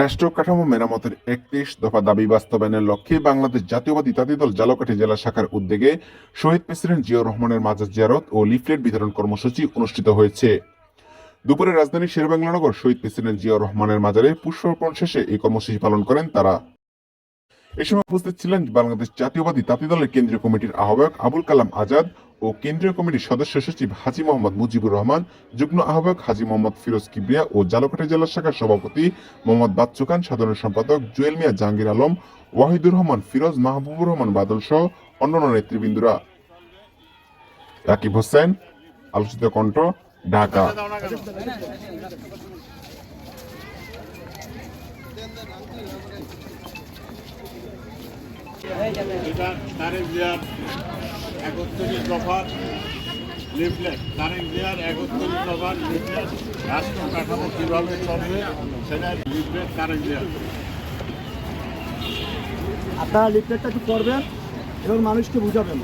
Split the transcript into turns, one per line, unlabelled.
রাষ্ট্র কাঠামো মেরামতের একত্রিশ দফা দাবি বাস্তবায়নের লক্ষ্যে বাংলাদেশ জাতীয়বাদী তাঁতি দল জালকাঠি জেলা শাখার উদ্যোগে শহীদ প্রেসিডেন্ট জিয়াউর রহমানের মাজার জিয়ারত ও লিফলেট বিতরণ কর্মসূচি অনুষ্ঠিত হয়েছে। দুপুরে রাজধানীর শেরবাংলানগর শহীদ প্রেসিডেন্ট জিয়াউর রহমানের মাজারে পুষ্পার্পণ শেষে এই কর্মসূচি পালন করেন তারা। এ সময় উপস্থিত ছিলেন বাংলাদেশ জাতীয়বাদী তাঁতি দলের কেন্দ্রীয় কমিটির আহ্বায়ক আবুল কালাম আজাদ ও কেন্দ্রীয় কমিটির সদস্য সচিব হাজি মোহাম্মদ মুজিবুর রহমান, যুগ্ম আহ্বায়ক হাজি মোহাম্মদ ফিরোজ কিবরিয়া ও জালকাঠি জেলা শাখার সভাপতি মোহাম্মদ বাচ্চু খান সাধারণ সম্পাদক জুয়েল মিয়া জাহাঙ্গীর আলম, ওয়াহিদুর রহমান ফিরোজ, মাহবুবুর রহমান বাদল সহ অন্যান্য নেতৃবৃন্দরা। রাকিব হোসেন, আলোচিত কণ্ঠ, ঢাকা।
এটা একত্রিশ দফার লিফলেট তারেক জিয়ার একত্রিশ দফার লিফলেট রাষ্ট্র কাঠামো কীভাবে চলবে সেটার লিফলেট তারেক জিয়ার
আপনারা লিফলেটটা একটু করবেন এবং মানুষকে বুঝাবেন।